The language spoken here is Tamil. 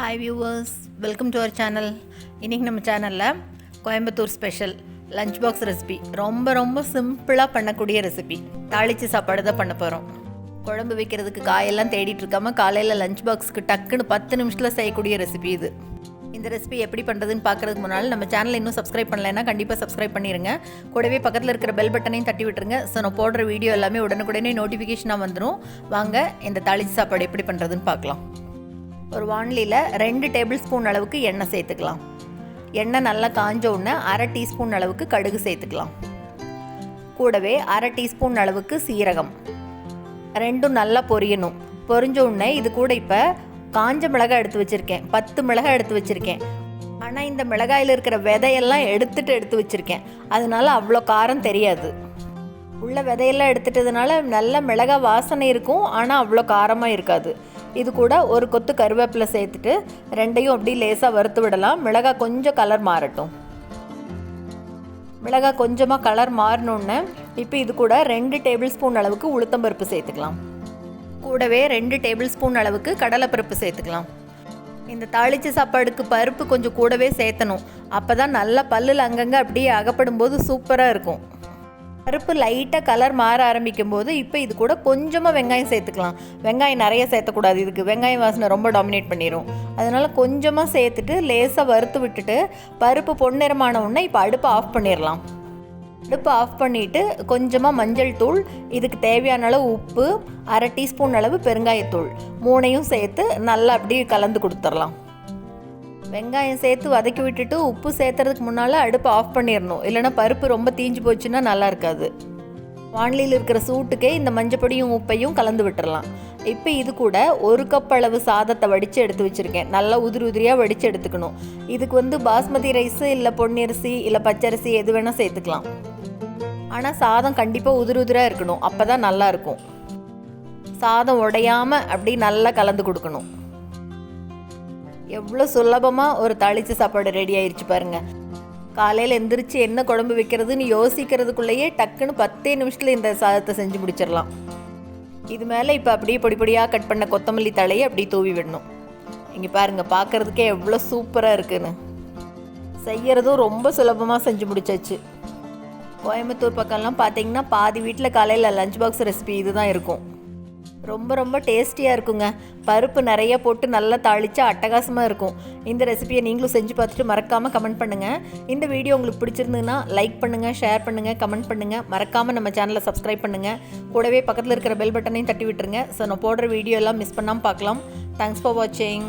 Hi viewers welcome to our channel இன்றைக்கி நம்ம சேனலில் Coimbatore special lunch box recipe ரொம்ப ரொம்ப சிம்பிளாக பண்ணக்கூடிய ரெசிபி தாளித்து சாப்பாடு தான் பண்ண போகிறோம் குழம்பு வைக்கிறதுக்கு காயெல்லாம் தேடிட்டு இருக்காம காலையில் லஞ்ச் பாக்ஸுக்கு டக்குன்னு பத்து நிமிஷத்தில் செய்யக்கூடிய ரெசிபி இது. இந்த ரெசிபி எப்படி பண்ணுறதுன்னு பார்க்குறதுக்கு முன்னால் நம்ம சேனலை இன்னும் சப்ஸ்கிரைப் பண்ணலைன்னா கண்டிப்பாக சப்ஸ்கிரைப் பண்ணிடுங்க கூடவே பக்கத்தில் இருக்கிற பெல் பட்டனையும் தட்டி விட்டுருங்க. ஸோ நான் போடுற வீடியோ எல்லாமே உடனுக்குடனே நோட்டிஃபிகேஷனாக வந்துடும் வாங்க இந்த தாளிச்சு சாப்பாடு எப்படி பண்ணுறதுன்னு பார்க்கலாம். ஒரு வாண்லியில் ரெண்டு டேபிள் ஸ்பூன் அளவுக்கு எண்ணெய் சேர்த்துக்கலாம். எண்ணெய் நல்லா காஞ்ச உடனே அரை டீஸ்பூன் அளவுக்கு கடுகு சேர்த்துக்கலாம். கூடவே அரை டீஸ்பூன் அளவுக்கு சீரகம். ரெண்டும் நல்லா பொரியணும். பொரிஞ்ச உடனே இது கூட இப்போ காஞ்ச மிளகாய் எடுத்து வச்சுருக்கேன். பத்து மிளகாய் எடுத்து வச்சுருக்கேன். ஆனால் இந்த மிளகாயில் இருக்கிற விதையெல்லாம் எடுத்துகிட்டு எடுத்து வச்சுருக்கேன். அதனால அவ்வளோ காரம் தெரியாது. உள்ள விதையெல்லாம் எடுத்துட்டதுனால நல்ல மிளகாய் வாசனை இருக்கும். ஆனால் அவ்வளோ காரமாக இருக்காது. இது கூட ஒரு கொத்து கருவேப்பிலை சேர்த்துட்டு ரெண்டையும் அப்படி லேசாக வறுத்து விடலாம். மிளகாய் கொஞ்சம் கலர் மாறட்டும். மிளகாய் கொஞ்சமாக கலர் மாறினோடனே இப்போ இது கூட ரெண்டு டேபிள் ஸ்பூன் அளவுக்கு உளுத்தம்பருப்பு சேர்த்துக்கலாம். கூடவே ரெண்டு டேபிள் ஸ்பூன் அளவுக்கு கடலைப்பருப்பு சேர்த்துக்கலாம். இந்த தாளிச்ச சாப்பாடுக்கு பருப்பு கொஞ்சம் கூடவே சேர்த்தணும். அப்போ தான் நல்லா பல்லில் அங்கங்கே அப்படியே அகப்படும் போது சூப்பராக இருக்கும். பருப்பு லைட்டாக கலர் மாற ஆரம்பிக்கும் போது இப்போ இது கூட கொஞ்சமாக வெங்காயம் சேர்த்துக்கலாம். வெங்காயம் நிறைய சேர்த்தக்கூடாது. இதுக்கு வெங்காயம் வாசனை ரொம்ப டாமினேட் பண்ணிடும் அதனால் கொஞ்சமாக சேர்த்துட்டு லேசாக வறுத்து விட்டுட்டு பருப்பு பொன்னிறமான உடனே இப்போ அடுப்பை ஆஃப் பண்ணிடலாம் அடுப்பை ஆஃப் பண்ணிவிட்டு கொஞ்சமாக மஞ்சள் தூள் இதுக்கு தேவையான அளவு உப்பு அரை டீஸ்பூன் அளவு பெருங்காயத்தூள் மூணையும் சேர்த்து நல்லா அப்படியே கலந்து கொடுத்துடலாம் வெங்காயம் சேர்த்து வதக்கி விட்டுட்டு உப்பு சேர்த்துறதுக்கு முன்னால் அடுப்பை ஆஃப் பண்ணிடணும். இல்லைன்னா பருப்பு ரொம்ப தீஞ்சு போச்சுன்னா நல்லா இருக்காது. வானிலையில் இருக்கிற சூட்டுக்கே இந்த மஞ்சப்பொடியும் உப்பையும் கலந்து விட்டுறலாம். இப்போ இது கூட ஒரு கப் அளவு சாதத்தை வடித்து எடுத்து வச்சுருக்கேன். நல்லா உதிரி உதிரியாக வடித்து எடுத்துக்கணும். இதுக்கு வந்து பாஸ்மதி ரைஸு இல்லை பொன்னரிசி இல்லை பச்சரிசி எது வேணால் சேர்த்துக்கலாம். ஆனால் சாதம் கண்டிப்பாக உதிரி உதிராக இருக்கணும். அப்போ தான் நல்லாயிருக்கும் சாதம் உடையாமல் அப்படி நல்லா கலந்து கொடுக்கணும். எவ்வளோ சுலபமாக ஒரு தாளிச்ச சாப்பாடு ரெடி ஆயிடுச்சு பாருங்க. காலையில் எந்திரிச்சு என்ன குழம்பு வைக்கிறதுன்னு யோசிக்கிறதுக்குள்ளேயே டக்குன்னு பத்தே நிமிஷத்தில் இந்த சாதத்தை செஞ்சு முடிச்சிடலாம். இது மேலே இப்போ அப்படியே பொடி பொடியாக கட் பண்ண கொத்தமல்லி தலையை அப்படியே தூவி விடணும். இங்கே பாருங்கள் பார்க்குறதுக்கே எவ்வளோ சூப்பராக இருக்குன்னு. செய்கிறதும் ரொம்ப சுலபமாக செஞ்சு முடிச்சாச்சு. கோயம்புத்தூர் பக்கம்லாம் பார்த்தீங்கன்னா பாதி வீட்டில் காலையில் லஞ்ச் பாக்ஸ் ரெசிபி இதுதான் இருக்கும். ரொம்ப ரொம்ப டேஸ்டியாக இருக்குங்க. பருப்பு நிறைய போட்டு நல்லா தாளிச்சா அட்டகாசமாக இருக்கும். இந்த ரெசிபியை நீங்களும் செஞ்சு பார்த்துட்டு மறக்காமல் கமெண்ட் பண்ணுங்கள் இந்த வீடியோ உங்களுக்கு பிடிச்சிருந்ததுன்னா லைக் பண்ணுங்கள் ஷேர் பண்ணுங்கள் கமெண்ட் பண்ணுங்கள் மறக்காமல் நம்ம சேனலை சப்ஸ்கிரைப் பண்ணுங்கள் கூடவே பக்கத்தில் இருக்கிற பெல் பட்டனையும் தட்டி விட்டுருங்க. ஸோ நான் போடுற வீடியோ எல்லாம் மிஸ் பண்ணாமல் பார்க்கலாம். தேங்க்ஸ் ஃபார் வாட்சிங்